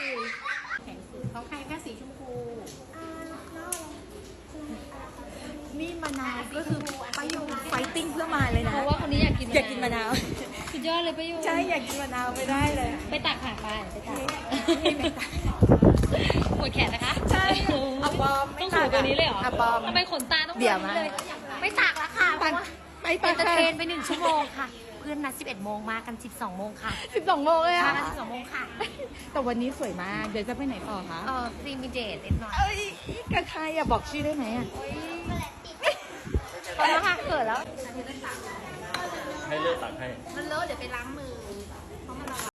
ดีแข็งสุดเขาให้แค่สีชมพู นี่มะนาวก็คือป้ายงไฟติ้งเพื่อมาเลยนะเพราะว่าคนนี้อยากกินอยากกินมะนาวสุดยอดเลยปรโยชน์ใช่อยากกินมะนาวไม่ได้เลยไปตักผ่านไปไปตักปวดแขนนะคะใช่อะปอมต้องสูงตัวนี้เลยเหรออะปอมทำไมขนตาต้องเดี่ยวมาไม่ตักแล้วค่ะไปไปตักเทรนไปหนึ่งชั่วโมงค่ะ พื่อนนัด11 โมงมากัน 12 โมงค่ะสิบสองโมงเลยมาอะกัน12 โมงค่ะแต่วันนี้สวยมาก เดี๋ยวจะไปไหนต่อคะ เออพรีมิเดตนิดหน่อยเอ้ยกับใครอะบอกชื่อได้ไหมอะตอนนั้นค่ะเกิดแล้ว ให้เลือกตักให้ มันเลอะเดี๋ยวไปล้างมือ